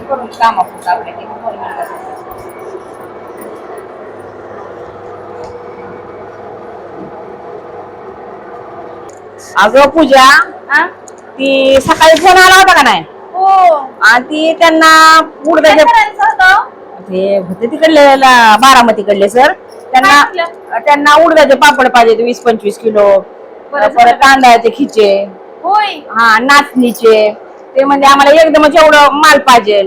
करून काम आपल्या. अगं पूजा हा? ती सकाळी फोन आला होता का नाही हो आणि ती त्यांना काय उडदाचे करायचं होतं? ते होते तिकडले ला- बारामतीकडले सर त्यांना त्यांना उडदाचे पापड पाहिजे वीस पंचवीस किलो बरं परत झालं. तांदळाचे खिचे होय हा नाचणीचे ते म्हणजे आम्हाला एकदमच एवढं माल पाहिजे.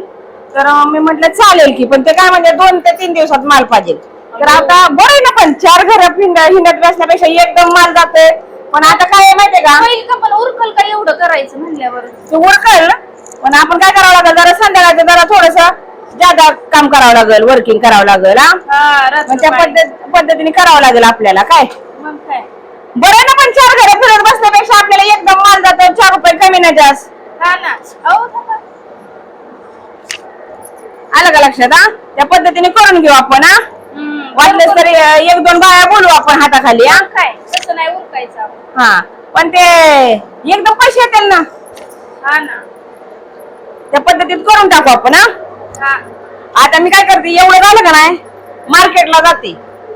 तर मी म्हटलं चालेल की. पण ते काय म्हणजे दोन ते तीन दिवसात माल पाहिजे. तर आता बरं आहे ना पण चार घर हिंडत बसण्यापेक्षा एकदम माल जातोय. पण आता काय माहितीये का? होईल का? पण उरकल का एवढं करायचं म्हणल्यावर? ते उरकल. पण आपण काय करावं लागेल? जरा संध्याकाळचं जरा थोडस जादा काम करावं लागेल वर्किंग करावं लागेल हा? हा, मग त्या. पद्धत पद्धतीने करावं लागेल आपल्याला काय? मग काय? बरं ना पण चार घरं फिरत बसण्यापेक्षा आपल्याला एकदम माल जातो चार रुपये कमी नाही जास्त. हा ना. अहो थांबा. आलं का लक्षात हा? त्या पद्धतीने करून घेऊ आपण हा? हम्म, वाटलं बरोबर. तरी अं, एक दोन बाया बोलू आपण हाताखाली हा? मग काय तसं नाही उरकायचं आपण. हा. पण ते एकदम पैसे येतील ना. हा ना. त्या पद्धतीत करून टाकू आपण हा? हा. आता मी काय करते एवढं झालं का नाही मार्केटला जाते.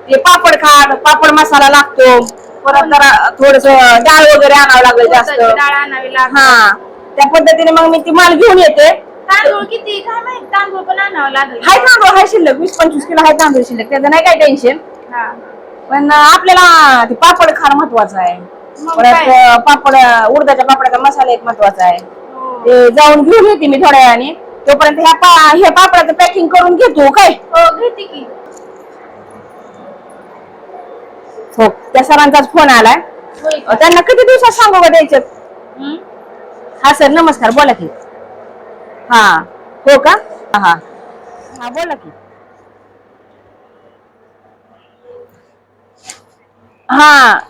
ते पापड खाड पापड मसाला लागतो. परत जरा थोडस डाळ वगैरे आणावं लागेल जास्त. उडदाची डाळ आणावी लागते. हा. त्या पद्धतीने मग मी ती माल घेऊन येते. तांदूळ किती? काय माहीत? तांदूळ पण आणावं लागेल. हाय तांदूळ हाय शिल्लक. वीस पंचवीस किलो हाय तांदूळ शिल्लक. त्याचं नाही काय टेन्शन हा. पण आपल्याला ते पापड खार महत्वाचं आहे. मग परत काय? अं, पापड उडदाच्या पापडाचा मसाला एक महत्त्वाचा आहे. हो. ते जाऊन घेऊन येते मी थोड्या वेळाने तोपर्यंत ह्या पा ह्या पापडाचं पॅकिंग करून घेतो काय हो घेते की. हो त्या सरांचाच फोन आलाय. होय का? अं, त्यांना किती दिवसात सांगू का द्यायचं? हा सर नमस्कार बोला की. हा हो का? हा हा बोला की. हा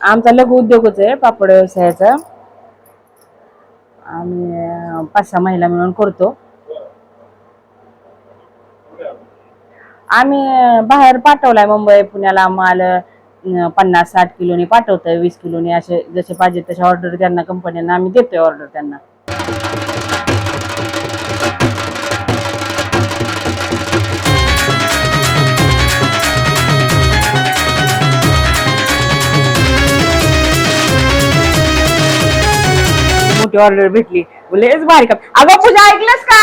आमचा लघु उद्योगच आहे पापड व्यवसायाचा. आम्ही पाच सहा महिला मिळून करतो. आम्ही बाहेर पाठवलाय मुंबई पुण्याला माल पन्नास साठ किलोनी पाठवतोय वीस किलोनी असे जसे पाहिजे तसे ऑर्डर त्यांना कंपन्यांना आम्ही देतोय ऑर्डर त्यांना. मोठी ऑर्डर भेटली. बोलेच भारी का अगं पूजा ऐकलंस का?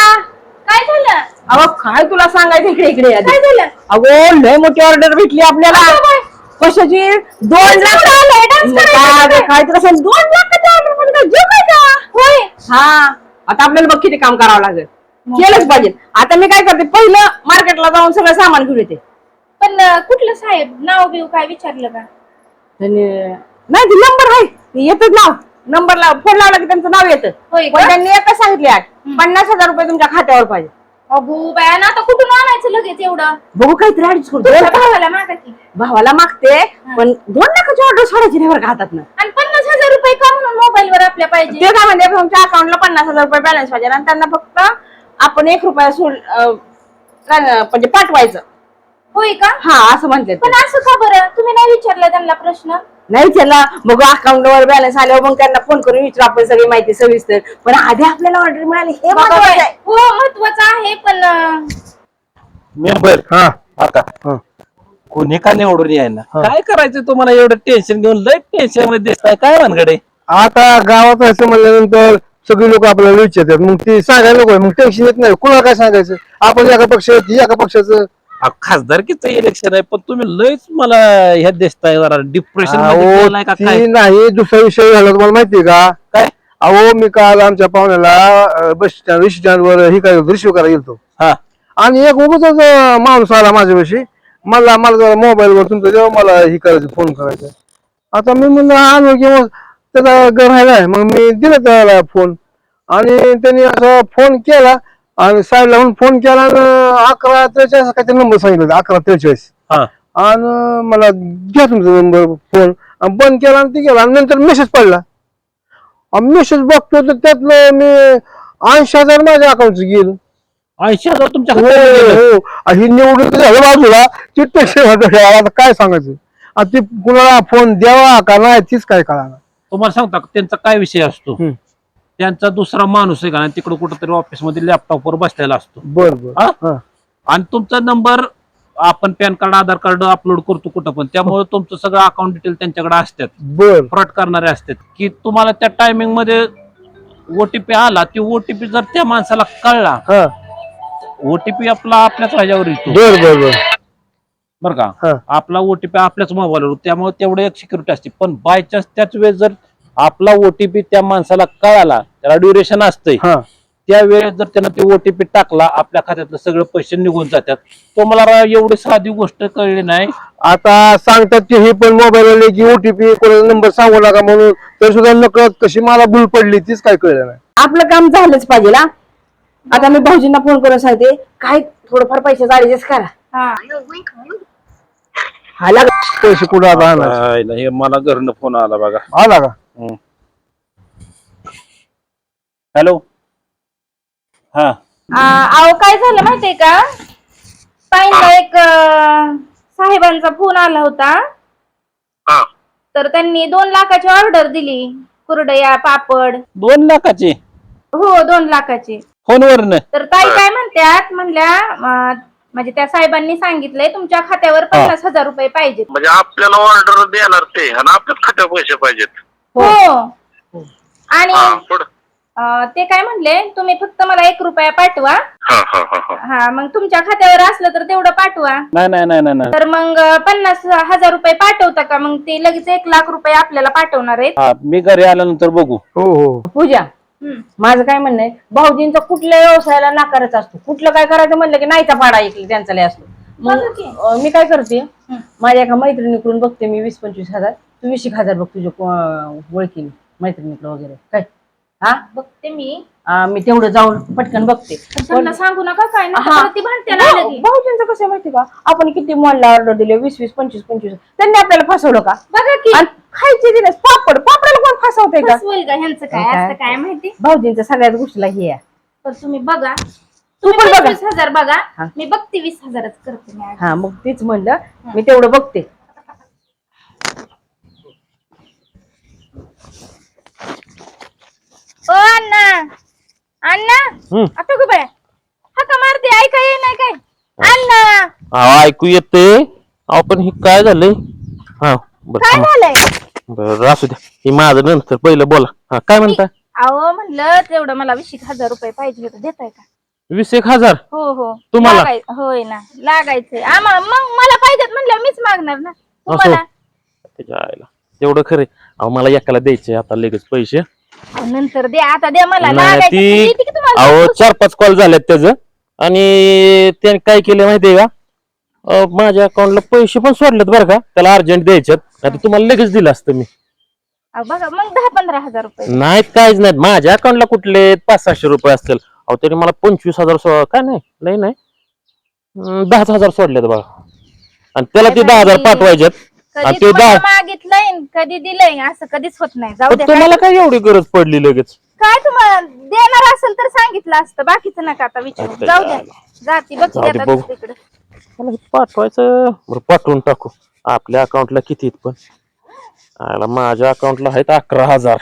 काय झालं? अगं काय तुला सांगायचं इकडे इकडे आधी. काय झालं? अगं लय मोठी ऑर्डर भेटली आपल्याला. बाई. कशाची? दोन लाख आलंय, dance करायचं काय काय तुला सांग दोन लाखाची ऑर्डर म्हणजे काय? जोक आहे का होय. हा. आता आपल्याला बघ किती काम करावं लागेल. केलंच पाहिजे. आता मी काय करते पहिलं मार्केटला जाऊन सगळं सामान घेऊन येते. पण अं, कुठलं साहेब? नाव बिव काय विचारलं का? आणि नाही ते नंबर आहे. येतच नाव. नंबरला फोन लावला की त्यांचं नाव येतं. होय का? पण त्यांनी एकच सांगितले आज पन्नास हजार रुपये तुमच्या खात्यावर पाहिजे. अगो बाया ना आता कुठून आणायचं लगेच एवढं? बघू काहीतरी तुमच्या भावाला मागा की? भावाला मागते पण दोन लाखाची ऑर्डर सोडायची नाही बरं का हातात आणि पन्नास हजार रुपये का म्हणून मोबाईल वर आपल्या पाहिजे? ते काय म्हणजे तुमच्या अकाउंटला पन्नास हजार रुपये बॅलन्स पाहिजे. आणि त्यांना फक्त आपण एक रुपया सोड अं, ट्रान- म्हणजे पाठवायचं. होय का? हा असं म्हणते पण असं का बरं? तुम्ही नाही विचारलं त्यांना प्रश्न? नाही त्याला मग अकाउंटवर बॅलन्स आल्यावर मग त्यांना फोन करून विचारू आपण सगळी माहिती सविस्तर. पण आधी आपल्याला ऑर्डर मिळाली हे महत्वाचं आहे. हो महत्वाचं आहे पण अं, मेंबर हा. आता हा. कोणी का निवडून यायला? काय करायचं तुम्हाला एवढं टेन्शन घेऊन? लय टेन्शनमध्ये दिसताय. काय भानगडे? आता गावात असं म्हणल्यानंतर सगळी लोक आपल्याला विचारतात. मग ते सांगायला नको मग टेन्शन येत नाही. कुणाला काय सांगायचं? आपण एका पक्षात ती एका पक्षाचं खासदारकीचं इलेक्शन आहे पण तुम्ही लयच मला ह्या दिसताय जरा डिप्रेशन का काय? ती नाही दुसरा विषय झाला तुम्हाला माहितीये का? काय? अहो मी काल आमच्या पाहुण्याला बस स्टँड रिक्षा स्टँड वर ही काय रिसिव्ह करायला गेलतो. हा. आणि एक उगाच माणूस आला माझ्यापाशी. मला मला जरा मोबाईल वर तुमचं जेव्हा मला ही करायचं फोन करायचं. आता मी म्हणलं आलो की मग त्याचा घर आहे. मग मी दिला त्याला फोन आणि त्यांनी असा फोन केला आणि साईडला म्हणून फोन केला आणि अकरा त्रेचाळीस काय नंबर सांगितलं अकरा त्रेचाळीस. हा. आणि मला घ्या तुमचा नंबर फोन. आणि बंद केला आणि ते गेला. आणि नंतर मेसेज पडला. मेसेज बघतो तर त्यातलं मी ऐंशी हजार माझ्या अकाउंटचं गेलं. ऐंशी हजार तुमच्या हो गेले. हो. आणि ही निवडून झालं बाजूला ती पैसे आता काय सांगायचं? आता ती कुणाला फोन द्यावा का नाही तीच काय कळणार तुम्हाला सांगता का त्यांचा काय विषय असतो? हम्म. त्यांचा दुसरा माणूस आहे का नाही तिकडे कुठेतरी ऑफिसमध्ये लॅपटॉप वर बसलेला असतो. बर बर. हा? हा. आणि तुमचा नंबर आपण PAN card Aadhaar card upload करतो कुठं पण. त्यामुळे तुमचं सगळं अकाउंट डिटेल त्यांच्याकडे असतात. बर. फ्रॉड करणारे असतात. की तुम्हाला त्या टायमिंगमध्ये ओटीपी आला ती ओटीपी जर त्या माणसाला कळला हा. ओटीपी आपला आपल्याच ह्याच्यावर येतो. बर बर बर. बरं हा. का आपला ओटीपी आपल्याच मोबाईलवर त्यामुळे तेवढे एक सिक्युरिटी असते. पण बाय चान्स त्याच वेळेस जर आपला ओटीपी त्या माणसाला कळाला त्याला ड्युरेशन असतंय. हा. त्या वेळेस जर त्यानं ते ओटीपी टाकला आपल्या खात्यातलं सगळे पैसे निघून जातात. तो मला रा- एवढी साधी गोष्ट कळली नाही. आता सांगतात की हे पण मोबाईल आले की ओटीपी कोणाचा नंबर सांगू नका म्हणून. तर सुद्धा नकळत कशी मला भूल पडली तीच काय कळलं नाही. आपलं काम झालंच पाहिजे ना. आता मी भाऊजींना फोन करून सांगते काय थोडंफार पैसे ऍडजस्ट करा. हा. लाग. पैसे कुठं आता आणायचे? आयला, हे मला घरनं फोन आला बघा. आला का? हॅलो. हा. आ, अहो काय झालं माहितीये का? ताईंना एक अं, साहेबांचा फोन आला होता. तर त्यांनी दोन लाखाची ऑर्डर दिली कुरडया पापड. दोन लाखाचे? हो दोन लाखाची. फोनवरनं? तर ताई काय म्हणतात म्हणल्या अं, म्हणजे त्या साहेबांनी सांगितलंय तुमच्या खात्यावर पन्नास हजार रुपये पाहिजेत. म्हणजे आपल्याला ऑर्डर देणार ते आणि आपल्याच खात्यावर पैसे पाहिजेत. हो. आणि हा पुढं. अं, ते काय म्हणले तुम्ही फक्त मला एक रुपया पाठवा. हा हा हा हा. हा मग तुमच्या खात्यावर असलं तर तेवढं पाठवा. नाही नाही नाही नाही नाही. तर मग अं, पन्नास हजार रुपये पाठवता का? मग ते लगेच एक लाख रुपये आपल्याला पाठवणार आहेत. हा मी घरी आल्यानंतर बघू. हो हो. पूजा हम्म. माझं काय म्हणणं आहे भाऊजींचा कुठल्या व्यवसायाला नाकारच असतो. कुठलं काय करायचं म्हणलं की नाहीचा पाडा ऐकली त्यांचा लय असतो. मग. अं, मी काय करते माझ्या एका मैत्रिणीकडून बघते मी वीस पंचवीस हजार. तू वीस एक हजार बघ तुझ्या को- ओळखीने मैत्रिणीकडे वगैरे. काय? हा? बघते मी. मी तेवढं जाऊन पटकन बघते. त्यांना सांगू नका काय ना हा. ती भांडते ना भाऊ- लगे. भाऊजींचं कसं आहे माहिती का? आपण किती मॉलला ऑर्डर दिले? वीस वीस पंचवीस पंचवीस. त्यांनी आपल्याला फसवलं का? बघा की. आणि खायचे दिले पापड पापडाला कोण फसवते का? फसवेल का? ह्यांचं काय? काय? असतं काय माहिती? भाऊजींच्या सगळ्याच गोष्टीला हे आहे. तर तुम्ही बघा. तू पण तुम्ही बघा. वीस हजार बघा. हा. मी बघते वीस हजारच करते मी आज. हा मग तेच म्हणलं. मी तेवढं बघते. ओ अण्णा. अण्णा आता गो बाय हका मारते ऐका ये नाही काय? अण्णा. अहो ऐकू येते अहो पण हे काय झालंय? हा बरं काय थांबा. झालंय? बरं असू द्या. हे माझं नंतर पहिलं बोला. हा काय म्हणताय? अहो म्हणलं तेवढं मला वीस एक हजार रुपये पाहिजे होतं. देताय का? वीस एक हजार? हो हो. तुम्हाला? लागाय- होय ना लागायचंय. आम्हाला मग मला पाहिजेत म्हणलं मीच मागणार ना. तुम्हाला? त्याच्या आईला. तेवढं खरे अहो मला एकाला द्यायचे आता लगेच पैसे. अहो, नंतर द्या आता द्या मला. नाही, लागायचं ती देते की तुम्हाला? अहो चार पाच कॉल झालेत त्याचं. आणि त्याने काय केलं माहितीये का? अं, माझ्या अकाउंटला पैसे पण सोडलेत बरं का. त्याला अर्जंट द्यायच्यात आता तुम्हाला लगेच दिलं असतं मी. अहो, बघा मग दहा पंधरा हजार रुपये नाहीत काहीच नाहीत. माझ्या अकाउंटला कुठले पाच सहाशे रुपये असतील? अहो तरी मला पंचवीस हजार सो काय नाही नाही नाही. अं, दहाच हजार सोडलेत बघा. आणि त्याला ते दहा हजार पाठवायच्यात आणि कधी ते दहा तुम्हाला मागितलंय कधी दिलंय असं कधीच होत नाही. जाऊ पण द्या तुम्हाला काय- एवढी गरज पडली लगेच? काय तुम्हाला? देणार असेल तर सांगितलं असतं बाकीचं नका आता विचारू. जाऊ द्या. जाती जाऊ बघते दे, आता बघू. दुसरीकडे. मला हे पाठवायचं बरं पाठवून टाकू. आपल्या अकाउंटला किती आहेत पण? आला माझ्या अकाउंटला आहेत अकरा हजार.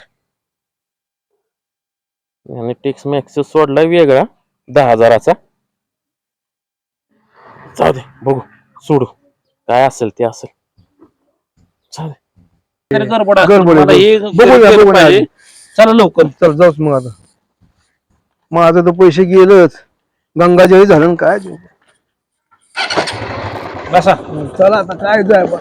आणि टेक्स मॅक्स सोडलाय वेगळा दहा हजाराचा. जाऊ दे बघू. सोडू. काय असेल ते असेल. दे तरी गडबड असते. गडबड आहे. मला हे बघूया, केलं बघूया पाहिजे. आधी. चला लवकर चल जाऊच मग आता माझं तर पैसे गेलंच गंगाजळी झालं ना काय ते. बसा चला आता काय जाय बा.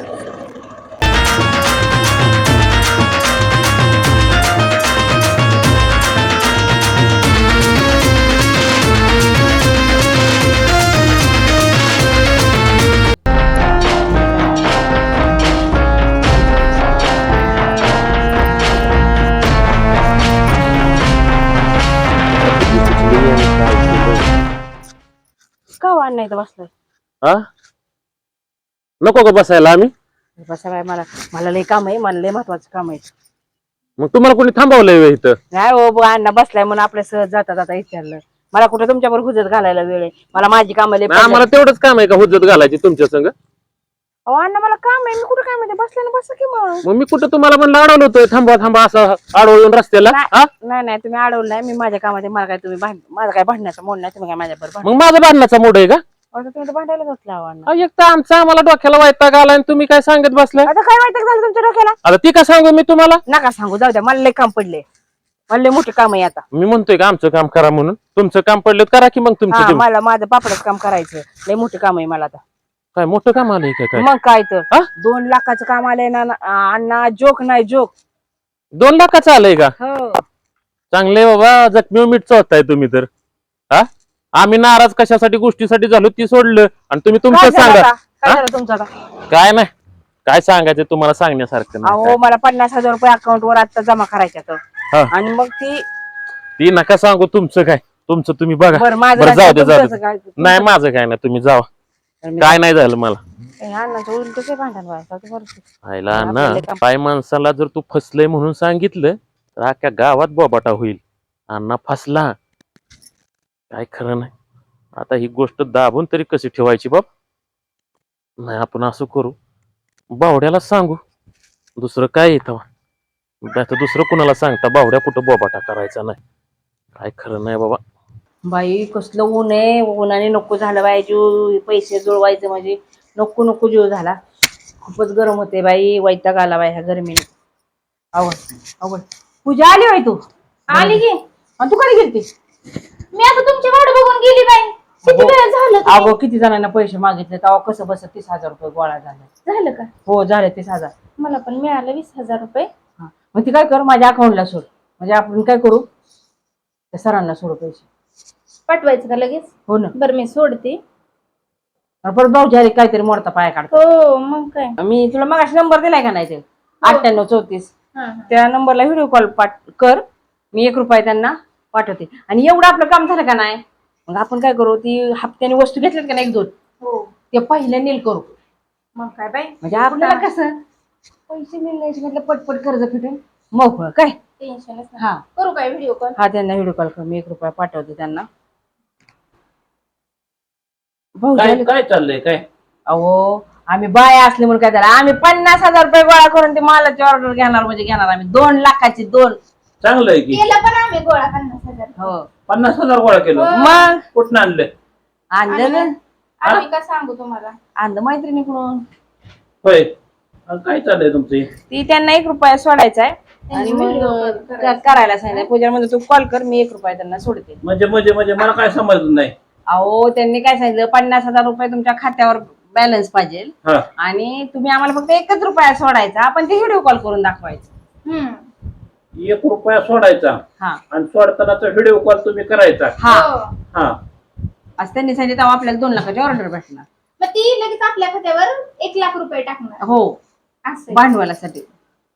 अण्णा इथं बसलाय? हा? नको का बसायला आम्ही. बसा बाय मला मला लय काम आहे मला लय महत्वाचं काम आहे. मग तुम्हाला कोणी थांबवलंय व्हय इथं? नाही हो बुवा, अण्णा बसलाय म्हणून आपल्या सहज जाता जाता विचारलं. मला कुठे तुमच्याबरोबर हुजत घालायला वेळ आहे? मला माझी कामं लय नाही, आम्हाला तेवढंच काम आहे का हुज्जत घालायची तुमच्या संग? अहो अण्णा मला काम आहे. मी कुठं काय म्हणते? बसल्या ना बसा की मग. मग मी कुठं तुम्हाला म्हणलं अडवलं होतं? थांबा थांबा असं अडवून रस्त्याला. हा? नाही नाही तुम्ही अडवलं नाही. मी माझ्या कामात मला काय तुम्ही भांड- माझा काय भांडण्याचा मोड नाही. तुम्ही काय माझ्या बरोबर मग माझा भांडणाचा मूड आहे का? तुम्ही तर भांडायला बसला अहो अण्णा. अहो, एक तर आमचा आम्हाला डोक्याला वैताग आला आणि तुम्ही काय सांगत बसलाय? आता काय माहिती झालं तुमच्या डोक्याला? आता ती का सांगू मी तुम्हाला? नका सांगू जाऊ द्या. मला लय काम पडले. मला लय मोठे काम आहे आता. मी म्हणतोय का आमचं काम करा म्हणून? तुमचं काम पडलं तर करा की मग तुमचं हा तुम्ही. मला माझं पापडच काम करायचं. लय मोठे काम आहे मला आता. काय मोठं काम आलंय का काय? मग काय तर. हा? दोन लाखाचं काम आलंय ना ना- अण्णा जोक नाही जोक. दोन लाखाचं आलंय का? हो. चांगले बाबा जखमी मीठ चोरताय तुम्ही तर. हा? आम्ही नाराज कशासाठी गोष्टीसाठी झालो ती सोडलं. आणि तुम्ही काय तुमचं झालं सांगा. आता? काय झालं तुमचं आता? काय नाही. काय सांगायचं तुम्हाला सांगण्यासारखं नाही काय. अहो मला पन्नास हजार रुपये अकाउंट वर आता जमा करायच्या तर. आणि मग ती ती नका सांगू तुमचं काय. तुमचं तुम्ही बघा. बरं माझं बरं जाऊ दे जाऊ तुमचं दे. काय? नाही माझं काय नाही. तुम्ही जावा. काय नाही झालं मला. अण्णाचं उलट कसं भांडण व्हायचं ते बरं. आयला ना काम- काय माणसाला जर तू फसलंय म्हणून सांगितलं तर अख्ख्या गावात बोबाटा होईल. अण्णा फसला. काय खरं नाही. आता ही गोष्ट दाबून तरी कशी ठेवायची बाप? नाही आपण असं करू. बावड्याला सांगू. दुसरं काय येतं आता दुसरं कुणाला सांगता? बावड्या कुठं बोबाटा करायचा नाही. काय खरं नाही बाबा. बाई कसलं ऊन आहे? उन्हाने नको झालं बाई जीव पैसे जुळवायचे म्हणजे नको नको जीव झाला. खूपच गरम होते बाई वैताग आला बाई ह्या गरमीने. आवड आवड पूजा आली बाई तू? आली की. आणि तू कधी गेलती? मी आता तुमची वाट बघून गेली बाई. किती अगो. वेळ झालं अगो किती जणांना पैसे मागितले तेव्हा कसं बस तीस हजार रुपये गोळा झाले. झालं का? हो झाले तीस हजार. मला पण मिळालं वीस हजार रुपये. हा. मग ती काय कर माझ्या अकाउंटला सोड. म्हणजे आपण काय करू? त्या सरांना सोडू पैसे. पाठवायचं का लगेच? हो ना. बरं मी सोडते. आणि परत भाऊ झाले काहीतरी मोडता पाया काढतो हो मग काय? मी तुला मग नंबर दिलाय का नाही ते? अठ्ठ्याण्णव चौतीस. हा, हा. त्या नंबरला व्हिडिओ कॉल पाठ कर. मी एक रुपया त्यांना पाठवते. आणि एवढं आपलं काम झालं का नाही? मग आपण काय करू? ती हप्त्याने वस्तू घेतल्यात का नाही एक दोन? हो. ते पहिल्या नील करू. मग काय बाई? म्हणजे आपल्याला कसं? पैसे मिळण्याची म्हटलं पटपट कर्ज फिटेल. मोकळं काय? टेन्शनच नाही हा. करू काय व्हिडिओ कॉल हा त्यांना व्हिडिओ कॉल कर. मी एक रुपया पाठवते त्यांना. भाऊ काय झाले. काय चाललंय? काय? अहो आम्ही बाय असले म्हणून काय झालं? आम्ही पन्नास हजार रुपये गोळा करून ते मालाची ऑर्डर घेणार म्हणजे घेणार. आम्ही दोन लाखाची दोन. चांगलं आहे की. केलं पण आम्ही गोळा पन्नास हजार. हो. पन्नास हजार गोळा केलं? मग? कुठं आणलं? आणलं ना? आम्ही का सांगू तुम्हाला? आणलं मैत्रिणीकडून. होय. काय चाललंय तुमचं? ती त्यांना एक रुपया सोडायचा आहे. आणि मग करायला सांगितलं पूजा म्हणजे तू कॉल कर मी एक रुपया त्यांना सोडते. म्हणजे म्हणजे म्हणजे मला काय समजलं नाही. अहो त्यांनी काय सांगितलं? पन्नास हजार रुपये तुमच्या खात्यावर बॅलन्स पाहिजे. हा. आणि तुम्ही आम्हाला फक्त एकच रुपया सोडायचा. आपण ते व्हिडिओ कॉल करून दाखवायचं. हम्म. एक रुपया सोडायचा. हा. आणि सोडतानाचा व्हिडिओ कॉल तुम्ही करायचा. हा. हो. हा. असं त्यांनी सांगितलं तेव्हा आपल्याला दोन लाखाची ऑर्डर भेटणार. मग ती लगेच आपल्या खात्यावर एक लाख रुपये टाकणार. हो. असं आहे. भांडवलासाठी.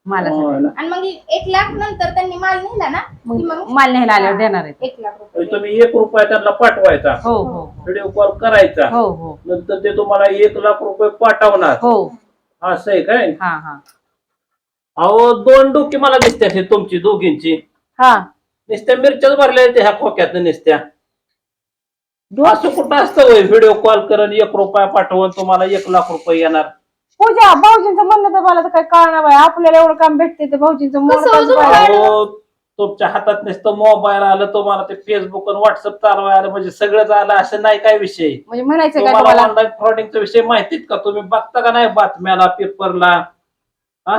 मालासाठी. हो ना. आणि मग एक लाख नंतर त्यांनी माल नेला ना की मग मग माल न्यायला आल्यावर देणार आहेत एक लाख रुपये. म्हणजे तुम्ही एक रुपया त्यांना पाठवायचा. हो हो व्हिडिओ कॉल करायचा. हो हो. नंतर ते तुम्हाला एक लाख रुपये पाठवणार. हो. असं आहे काय? हा हा. अहो दोन डोकी मला दिसतात हे तुमची दोघींची. हा. नुसत्या मिरच्याच भरल्या आहेत ह्या खोक्यात नुसत्या. दोन असं कुठं असतं व्हिडिओ कॉल करून एक रुपया पाठवून तुम्हाला एक लाख रुपये येणार. पूजा भाऊजींचं म्हणणं तर मला तर काय कळणार बाई आपल्याला एवढं काम भेटते तर भाऊजींचं कसं म्हणणं होतं पाहिजे. अहो, तुमच्या हातात नुसतं मोबाईल आलं तुम्हाला ते फेसबुक आणि व्हॉट्सअप चालवाय आलं म्हणजे सगळंच आलं असं नाही काय विषय? म्हणजे म्हणायचं का तुम्हाला तुम्हाला? ऑनलाईन फ्रॉडिंगचा विषय माहितीत का? तुम्ही बघता का नाही बातम्याला पेपरला हा?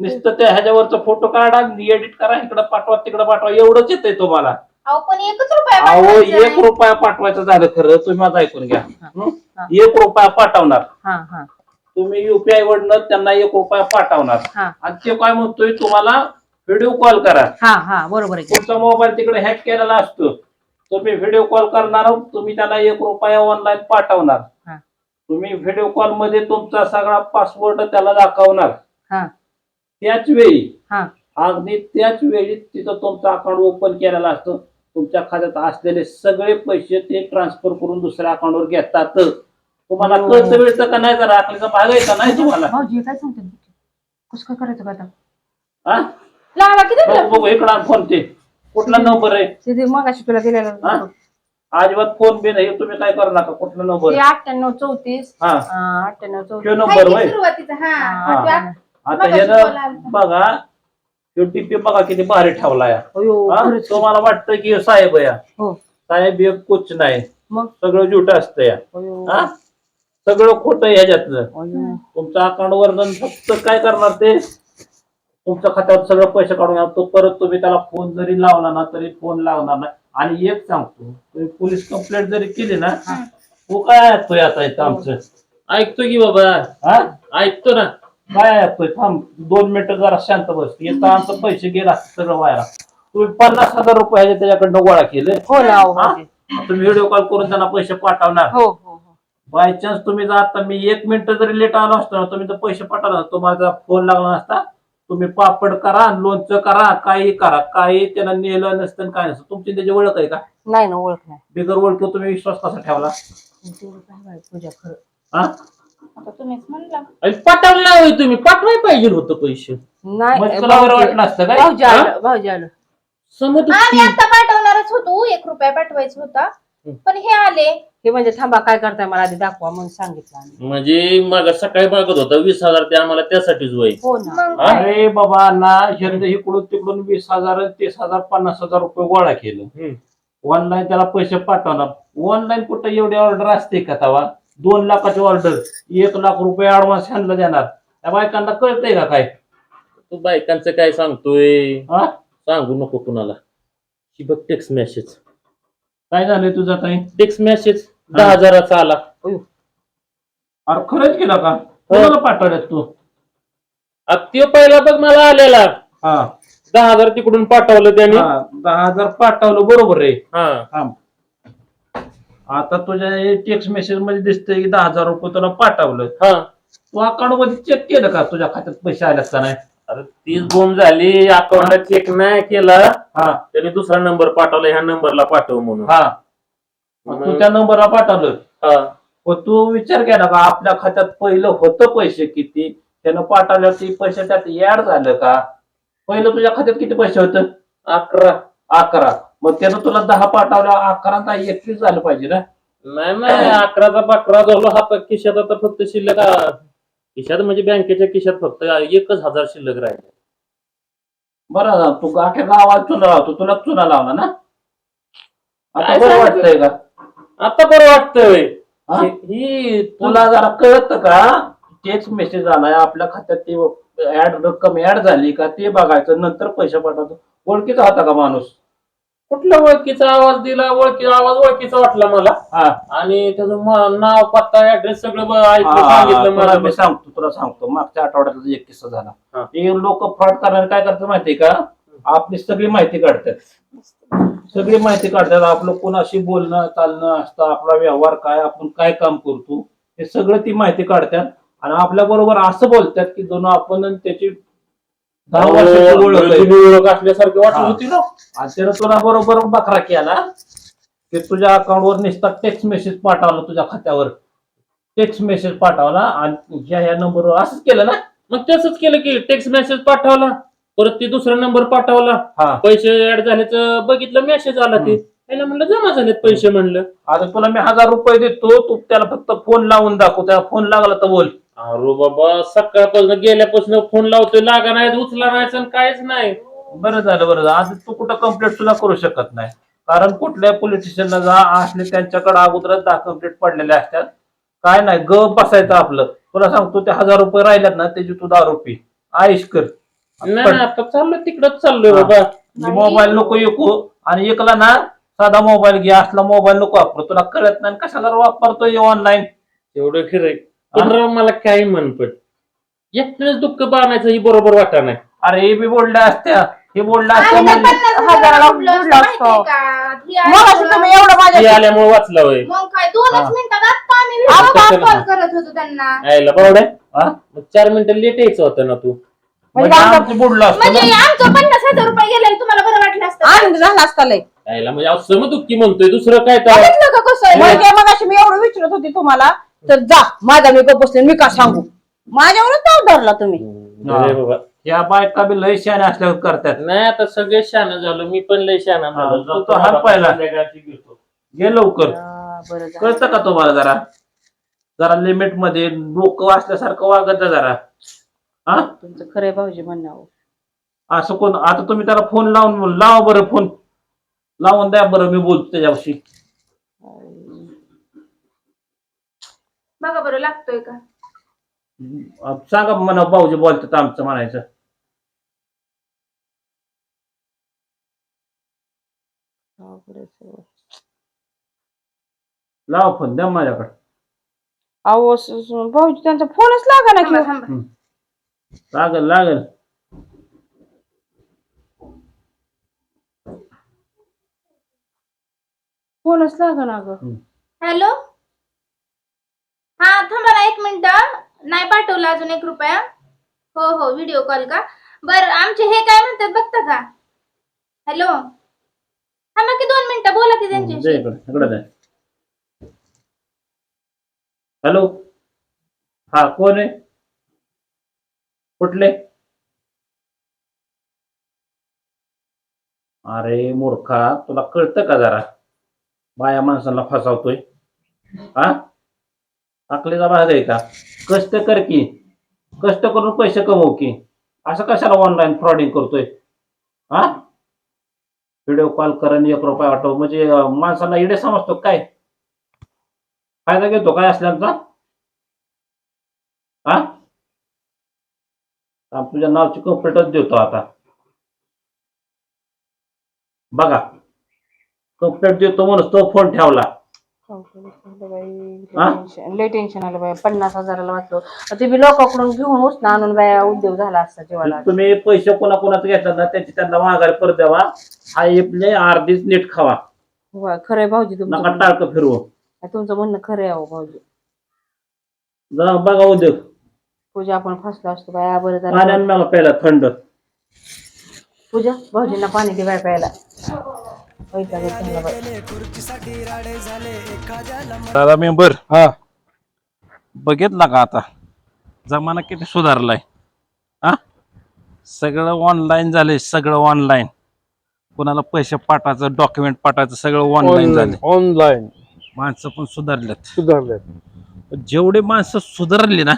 नुसतं त्या ह्याच्यावरचा फोटो काढा एडिट करा इकडं पाठवा तिकडं पाठवा. एवढंच येतंय तुम्हाला. अहो पण एकच रुपया अहो पाठवायचा एक नाही. रुपया पाठवायचं झालं खरं तुम्ही माझं ऐकून घ्या? हा. एक रुपया पाठवणार. हा हा. तुम्ही युपीआय वरनं त्यांना एक रुपया पाठवणार. हा. आणि ते काय म्हणतोय तुम्हाला व्हिडिओ कॉल करा. हा हा बरोबर आहे. तुमचा मोबाईल तिकडे हॅक केलेला असतो. तुम्ही व्हिडिओ कॉल करणार तुम्ही त्यांना एक रुपया ऑनलाईन पाठवणार. हा. तुम्ही व्हिडिओ कॉलमध्ये तुमचा सगळा पासवर्ड त्याला दाखवणार. हा. त्याच वेळी हा. अगदी त्याच वेळी तिथं तुमचं अकाउंट ओपन केलेलं असतं. तुमच्या खात्यात असलेले सगळे पैसे ते ट्रान्सफर करून दुसऱ्या अकाउंटवर घेतात. तुम्हाला कळतं मिळतं का नाही जरा? आखलीचा भाग आहे का नाही तुम्हाला. भाऊजी काय सांगते? कसं काय करायचं का आता? हा? लावा किती बघू बघू इकडं आण फोन ते. कुठला नंबर आहे? ते मगाशी तुला दिलेला हा? अजिबात फोन बी नाही. तुम्ही काय करू नका कुठला नंबर ते अठ्ठ्याण्णव चौतीस. हा. अं, अठ्ठ्याण्णव चौतीस. तो नंबर होय सुरुवातीचा हा. हा. त्या- आता मगाशी. बघा तो टीपी बघा किती भारी अयो, हा? खरंच. तुम्हाला वाटतं की साहेब या. हो. साहेब एक कुच नाही. मग? सगळं जुट असतं या. अयो, हा? सगळं खोटं आहे ह्याच्यातलं. अयो. तुमच्या अकाउंट वर फक्त काय करणार ते? तुमच्या खात्यावर सगळं पैसे काढून तो परत तुम्ही त्याला फोन जरी लावला ना तरी फोन लागणार नाही. आणि एक सांगतो तुम्ही पोलीस कंप्लेंट जरी केली ना तो काय ऐकतोय आता इथं आमचं? ऐकतो की बाबा? हा? ऐकतो ना. काय ऐकतोय? थांब दोन मिनिटं जरा शांत बस. येतं आमचं पैसे गेला सगळं व्हायला. तुम्ही पन्नास हजार रुपये त्याच्याकडनं गोळा केले. हो ना हो, हा? तुम्ही व्हिडिओ कॉल करून त्यांना पैसे पाठवणार. हो हो. बाय चान्स तुम्ही जर आता मी एक मिनिट जरी लेट आलो असतो ना तुम्ही तर पैसे पाठवला तुम्हाला फोन लागला नसता तुम्ही पापड करा लोणचं करा काही करा. काही त्यांना नेलं नसतं काय नसतं. तुमची त्याची ओळख आहे का? नाही ना ओळख नाही. बिगर ओळख तुम्ही विश्वास कसा ठेवला? खरं हा? आता तुम्हीच म्हणला. अरे पाठवला होय तुम्ही. पाठवाय पाहिजे होतं पैसे. नाही तुला बरं वाटलं असतं काय? भाऊजी आलं भाऊजी आलं. समज आम्ही आता पाठवणारच होतो. एक रुपया पाठवायचा होता. पण हे आले. हे म्हणजे थांबा काय करताय मला आधी दाखवा म्हणून सांगितलं आम्ही. म्हणजे मग सकाळी मागत होता वीस हजार ते आम्हाला त्यासाठीच वय. हो ना. मग काय? अरे बाबा ना शरीर इकडून तिकडून वीस हजार तीस हजार पन्नास हजार रुपये गोळा केलं. ऑनलाईन त्याला पैसे पाठवणार. ऑनलाईन कुठं एवढी ऑर्डर असते का तवा? दोन लाखाची ऑर्डर एक लाख रुपये ऍडव्हान्स ह्यांना देणार. त्या बायकांना कळतंय का काय? तू बायकांचं काय सांगतोय? हा? सांगू नको कुणाला. ही बघ टेक्स्ट मेसेज काय झालंय तुझं काही टेक्स्ट मेसेज दहा हजाराचा आला. अरे खरंच केलं का? कोणाला पाठवल्यात तू? आता त्यो पहिला बघ मला आलेला. हा. दहा हजार तिकडून पाठवलं त्याने. हा, दहा हजार पाठवलं बरोबर आहे. हा. थांब. आता तुझ्या टेक्स्ट मेसेजमध्ये दिसतंय की दहा हजार रुपये तुला पाठवलं. हा. तू अकाउंटमध्ये चेक केलं का? तुझ्या खात्यात पैसे आल्यात का नाही? अरे तीच बोंब झाली. अकाउंटला चेक नाही केला. हा. त्याने दुसरा नंबर पाठवला. ह्या नंबरला पाठव म्हणून. हा. मग तू त्या नंबरला पाठवलं. हा. तू विचार केला का आपल्या खात्यात पहिलं होतं पैसे किती? त्यानं पाठवल्यावर ते पैसे त्यात ऍड झालं का? पहिलं तुझ्या खात्यात किती पैसे होतं? अकरा. अकरा. मग त्यानं तुला दहा पाठवल्या अकरा एकवीस झालं पाहिजे ना? नाही नाही अकराचा बकरा झालो हातात खिशात आता फक्त शिल्लक आ- खिशात म्हणजे बँकेच्या खिशात फक्त एकच हजार शिल्लक राहिले. बरं झालं, तू अख्या गावात चुना लावतो तुला चुना लावला ना? आता काय बरं सांगितलं? वाटतंय का? आता बरं वाटतंय. हा? ही तुला जरा कळत का? तेच मेसेज आलाय आपल्या खात्यात ते ऍड रक्कम ऍड झाली का ते बघायचं नंतर पैसे पाठवतो ओळखीचा होता का माणूस? कुठल्या ओळखीचा आवाज दिला? ओळखी आवाज ओळखीचा वाटला मला. हा. आणि त्याचं म- नाव पत्ता ऍड्रेस सगळं ब- हा, सांगितलं तुला मला मी सांगतो तुला सांगतो. मागच्या आठवड्यात एक किस्सा झाला. हा. हे लोक फ्रॉड करणारे काय करतात माहितीये का? आपली सगळी माहिती काढतात. सगळी माहिती काढतात. आपलं कोणाशी बोलणं चालणं असतं आपला व्यवहार काय आपण काय काम करतो हे सगळं ती माहिती काढतात. आणि आपल्या बरोबर असं बोलतात की दोन आपण आणि त्याची दहा वर्षाची ओळख आहे. असल्यासारखी वाटत. होती ना. आणि त्यानं तुला बरोबर बकरा केला की तुझ्या अकाउंटवर नुसता टेक्स्ट मेसेज पाठवला तुझ्या खात्यावर. टेक्स्ट मेसेज पाठवला आणि ह्या ह्या नंबरवर असंच केलं ना. मग तसंच केलं की टेक्स्ट मेसेज पाठवला. परत ते दुसरा नंबर पाठवला. हा. पैसे ऍड झाल्याचं बघितलं मेसेज आला ते. त्याला म्हणलं जमा झालेत पैसे म्हणलं. आता तुला मी हजार रुपये देतो तू त्याला फक्त फोन लावून दाखव. त्याला फोन लागला तर बोल. अरे बाबा सकाळपासून गेल्यापासून फोन लावतोय लागा नाही उचला नाही आणि काहीच नाही. बरं झालं बरं झालं. आज तू कुठं कंप्लेंट सुद्धा करू शकत नाही. कारण कुठल्या पोलीस स्टेशनला जा असले त्यांच्याकडे अगोदरच दहा कंप्लेंट पडलेल्या असतात. काय नाही ग बसायचं आपलं. तुला सांगतो ते हजार रुपये राहिल्यात ना त्याची तू दारू पी. आयुष कर. नाही नाही, आता चाललोय तिकडच चाललोय हा. बाबा मोबाईल नको ऐकू. आणि एकला ना साधा मोबाईल घे असला मोबाईल नको वापरू. तुला कळत नाही कशाला वापरतोय ऑनलाईन एवढं खरंय पण राव मला काही म्हणपट एकट्यानेच दुःख बाणायचं ही बरोबर वाटा नाही. अरे हे बी बोलल्या असत्या. हे बोलल्या असत्या आम्ही तर म्हणजे पन्नास हजाराला हजाराला बुडलो बुडलो असतो, असतो. माहितीये का? ही मग आहे असं तुम्ही तुला. एवढं ती माझ्या आल्यामुळे वाचला होय. मग काय दोनच हा. मिनिटात आम्ही आता करत होतो त्यांना. यायला बावड्या हा? मग चार मिनिटं लेट यायचं होतं ना तू. म्हणजे आमचं बुडलो असतो म्हणजे ना. आमचं पन्नास हजार रुपये गेले तुम्हाला बरं वाटलं असतं आनंद झाला असता लय. यायला म्हणजे अहो, समदुःखी म्हणतोय दुसरं काय तर? बघितलं का कसं आहे? म्हणजे मग अशी मी एवढं विचारत होती तुम्हाला तर जा माझा मी गप बसले मी का सांगू? माझ्यावरच ताव धरला तुम्ही. अरे बाबा बायका बी लय शाने असल्यावर करतात. नाही आता सगळे शान झालो मी पण लय शान हा, तू तो हात पाहिला. घे लवकर. बरं झालं. कळतं का तुम्हाला जरा? जरा लिमिटमध्ये डोकं वाचल्यासारखं वागत जा जरा. हा तुमचं खरंय भाऊजी म्हणणं असं कोण? आता तुम्ही त्याला फोन लावून लावा बरं फोन लावून द्या बरं मी बोलतो त्याच्याशी बघा बरं लागतोय का? अं, सांगा म्हणा भाऊजी बोलतात आमचं म्हणायचं. लावा फोन द्या माझ्याकडे. अहो स- स- भाऊजी त्यांचा फोनच लागा ना थांबा, की थांबा. लागल लागल. फोनच लागा ना ग हॅलो? हा थांबा ना एक मिनिट. नाही पाठवला अजून एक रुपया. हो हो व्हिडिओ कॉल का? बर आमचे हे काय म्हणतात बघता का? हॅलो? थांबा की दोन मिनिटं बोला की त्यांच्याशी. द्या हॅलो? हा कोण आहे? कुठले? अरे मूर्खा तुला कळतं का जरा? बाया माणसांना फसावतोय. हा? अकलेचा भाग आहे का? कष्ट कर की. कष्ट करून पैसे कमवू की. असं कशाला ऑनलाईन फ्रॉडिंग करतोय? हा? व्हिडिओ कॉल कर आणि एक रुपया वाटव. म्हणजे माणसांना माणसाला इडे समजतो काय? फायदा घेतो काय असल्याचा? हा? तुझ्या नावची कंप्लेंटच देतो आता. बघा. कंप्लेंट देतो म्हणून तो फोन ठेवला? लय टेन्शन आलं बाय पन्नास हजाराला वाचलो ते बी लोकांकडून घेऊन उचना आणून बाया उद्योग झाला असता जेवायला. तुम्ही पैसे कोणाकोणाचं घेतला ना त्याची त्यांना माघारी परत द्यावा. हा आपले अर्धीच नीट खावा. खरंय भाऊजी नका तुमचं टाळकं फिरवू. तुमचं म्हणणं खरं आहे अहो भाऊजी. जा बघा उद्योग. पूजा आपण फसलो असतो बाया बरं झालं. मला प्यायला थंड. पूजा भाऊजींना पाणी दे बाय प्यायला. वैताग येतो मला बाई. दादा मेंबर हा. बघितला का आता? जमाना किती सुधारलाय. हा? सगळं ऑनलाईन झालंय सगळं ऑनलाईन कोणाला पैसे पाठायचं डॉक्युमेंट पाठायचं सगळं ऑनलाईन झालंय. ऑनलाईन माणसं पण सुधारल्यात. सुधारले जेवढे माणसं सुधारली ना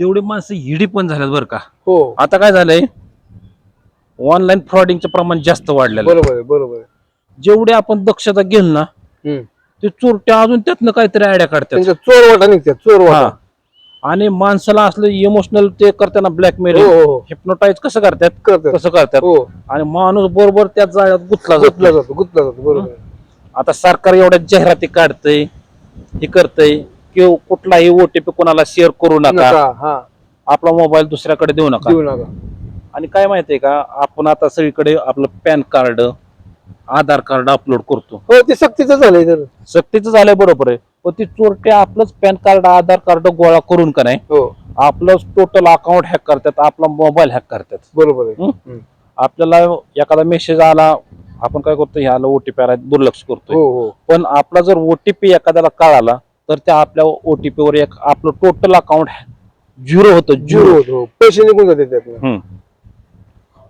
तेवढी माणसं हिडी पण झाल्यात बरं का. हो. आता काय झालंय? ऑनलाईन फ्रॉडिंगचं प्रमाण जास्त वाढलेलं आहे. बरोबर आहे बरोबर आहे. जेवढे आपण दक्षता घेईल ना हम्म. ते चोरट्या अजून त्यातनं काहीतरी आयडिया काढतात. त्यांच्या चोर वाटा निघतात चोर हा. वाटा आणि माणसाला असलं इमोशनल ते करताना ब्लॅकमेल हो हो हो. हिप्नोटाईज कसं करतात? करतात. कसं करतात. हो. आणि माणूस बरोबर त्या जाळ्यात गुंतला गुतला जातो जातो गुतला जातो बरोबर आहे. आता सरकार एवढ्या जाहिराती काढतंय हे करतंय. की कुठलाही ओटीपी कोणाला शेअर करू नका. नका हा. आपला मोबाईल दुसऱ्याकडे देऊ नका. देऊ नका. आणि काय माहितीये का आपण आता सगळीकडे आपलं PAN card Aadhaar card upload करतो. हो ते सक्तीचं झालंय तर. सक्तीचं झालंय बरोबर आहे. पण ती चोरटे आपलंच पॅन कार्ड आधार कार्ड गोळा करून का नाही हो. आपलं टोटल अकाउंट हॅक करतात आपला मोबाईल हॅक करतात. बरोबर आहे. आपल्याला एखादा मेसेज आला आपण काय करतो ह्याला ओटीपी आला दुर्लक्ष करतोय. हो हो. पण आपला जर ओटीपी एखाद्याला कळाला तर त्या आपल्या ओटीपी वर एक आपलं टोटल अकाउंट झिरो होतं झिरो पैसे निघून जाते त्यातनं. हम्म.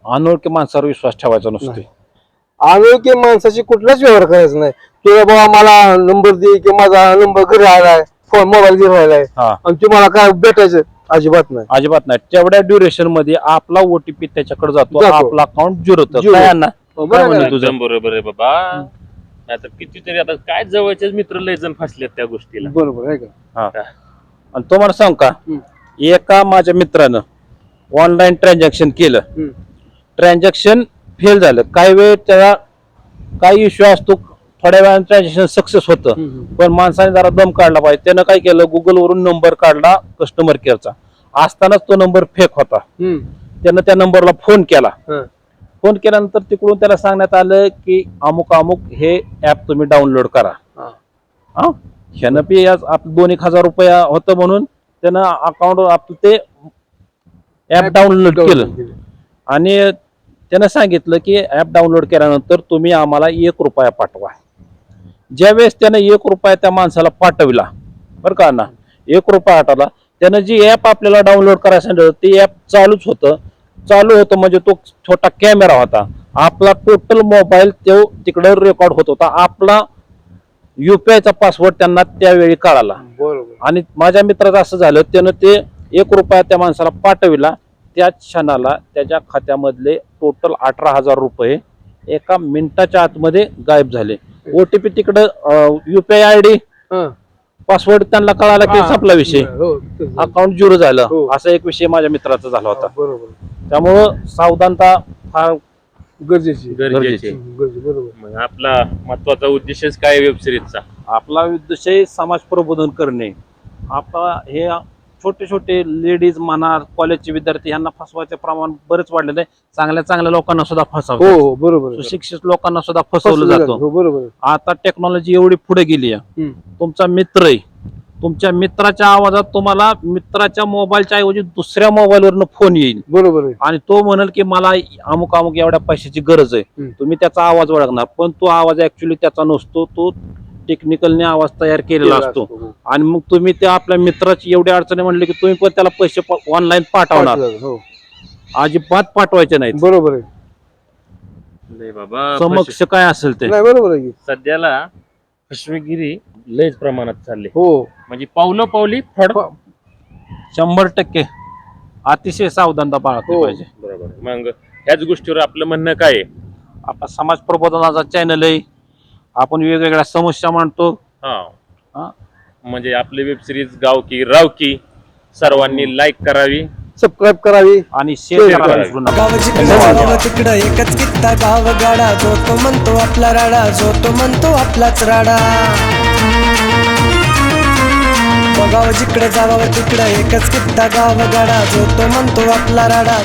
अनोळखी माणसावर विश्वास ठेवायचा नसतो अनोळखी माणसाशी कुठलाच व्यवहार करायचा नाही. तुला बाबा मला नंबर दे की माझा नंबर घरी राहिलाय फोन मोबाईल घरी राहिलाय. हा. आणि तुम्हाला काय भेटायचं? अजिबात नाही. अजिबात नाही. तेवढ्या ड्युरेशनमध्ये आपला ओटीपी त्याच्याकडे जातो. जातो. आपला अकाउंट झिरो होतं. Zero. काय अण्णा? हो, काय बरोबर. म्हणे आहे. तुझं? एकदम बरोबर आहे बाबा. आता कितीतरी आता काय जवळचेच मित्र लय जण फसलेत त्या गोष्टीला. बरोबर आहे का? आणि तुम्हाला सांग का? हम्म. एका माझ्या मित्रानं ऑनलाईन ट्रान्झॅक्शन केलं. हम्म. ट्रान्झॅक्शन फेल झालं. काही वेळ त्याला काही इश्यू असतो थोड्या वेळानं ट्रान्झॅक्शन सक्सेस होतं. हम्म. पण माणसाने जरा दम काढला पाहिजे. त्यानं काय केलं? गुगल वरून नंबर काढला कस्टमर केअरचा असतानाच तो नंबर फेक होता. हम्म. त्यानं त्या नंबरला फोन केला. हं. फोन केल्यानंतर तिकडून त्याला सांगण्यात आलं की अमुक अमुक हे ऍप तुम्ही डाउनलोड करा. हा. ह्यानं बी आज आपलं दोन एक हजार रुपये होतं म्हणून त्यानं अकाउंट आपलं ते ऍप डाउनलोड केलं. आणि त्यानं सांगितलं की ॲप डाउनलोड केल्यानंतर तुम्ही आम्हाला एक रुपया पाठवा. ज्यावेळेस त्यानं एक रुपया त्या माणसाला पाठविला बरं का ना एक रुपया पाठवला त्यानं जी ॲप आपल्याला डाउनलोड करायला सांगितलं ते ॲप चालूच होतं. चालू होतं म्हणजे तो छोटा कॅमेरा होता. आपला टोटल मोबाईल तो तिकडं रेकॉर्ड होत होता. आपला युपीआयचा पासवर्ड त्यांना त्यावेळी कळाला. बरोबर. आणि माझ्या मित्राचं असं झालं त्यानं ते एक रुपया त्या माणसाला पाठविला. त्याच क्षणाला त्याच्या खात्यामधले टोटल अठरा हजार रुपये एका मिनिटाच्या आतमध्ये गायब झाले. ओटीपी तिकडं युपीआय आय डी. पासवर्ड त्यांना कळाला की. संपला विषय. हो, तेच झालं. अकाउंट झिरो झालं. हो. असा एक विषय माझ्या मित्राचा झाला होता. बरोबर. त्यामुळं सावधानता फार गरजेची गरजेचे गरजे बरोबर. मग आपला महत्त्वाचा उद्देशच काय वेब सिरीजचा आपला उद्देश समाज प्रबोधन करणे. आपला हे छोटे छोटे लेडीज म्हणा कॉलेजचे विद्यार्थी यांना फसवायचे प्रमाण बरेच वाढलेलं आहे. चांगल्या चांगल्या लोकांना सुद्धा हो फसवतात. हो बरोबर. सुशिक्षित लोकांना सुद्धा फसवलं जातं. हो बरोबर. आता टेक्नॉलॉजी एवढी पुढे गेली आहे. तुमचा मित्र आहे. तुमच्या मित्राच्या आवाजात तुम्हाला मित्राच्या मोबाईलच्या ऐवजी दुसऱ्या मोबाईलवरनं फोन येईल. बरोबर आणि तो म्हणेल की मला अमुक अमुक एवढ्या पैशाची गरज आहे. तुम्ही त्याचा आवाज ओळखणार पण तो आवाज ऍक्च्युली त्याचा नसतो. तो टेक्निकलने आवाज तयार केलेला असतो. हो. आणि मग तुम्ही त्या आपल्या मित्राची एवढी अडचणी म्हणले की तुम्ही पण त्याला पैसे ऑनलाईन पाठवणार. हो. अजिबात पाठवायचे नाहीत. बरोबर आहे. नाही बाबा समक्ष काय असेल ते? नाही बरोबर आहे की. सध्याला फसवेगिरी लयच प्रमाणात चालले. हो. म्हणजे पावलं पावली फड शंभर टक्के. अतिशय सावधानता बाळगली हो. पाहिजे. बरोबर. मग ह्याच गोष्टीवर आपलं म्हणणं काय आहे? आपला समाज प्रबोधनाचा चॅनल आहे. आपण वेगवेगळ्या समस्या मांडतो. हा. हा. म्हणजे आपली वेब सिरीज गावकी रावकी सर्वांनी लाईक करावी. सबस्क्राईब करावी. आणि शेअर Share करायला करा. विसरू नका. गाव जिकडं जावं तिकडं एकच कित्ता गाव गाडा जो तो म्हणतो आपला राडा जो तो म्हणतो आपलाच राडा. गाव जिकडे जावं तिकडं एकच कित्ता गाव गाडा जो तो म्हणतो आपला राडा.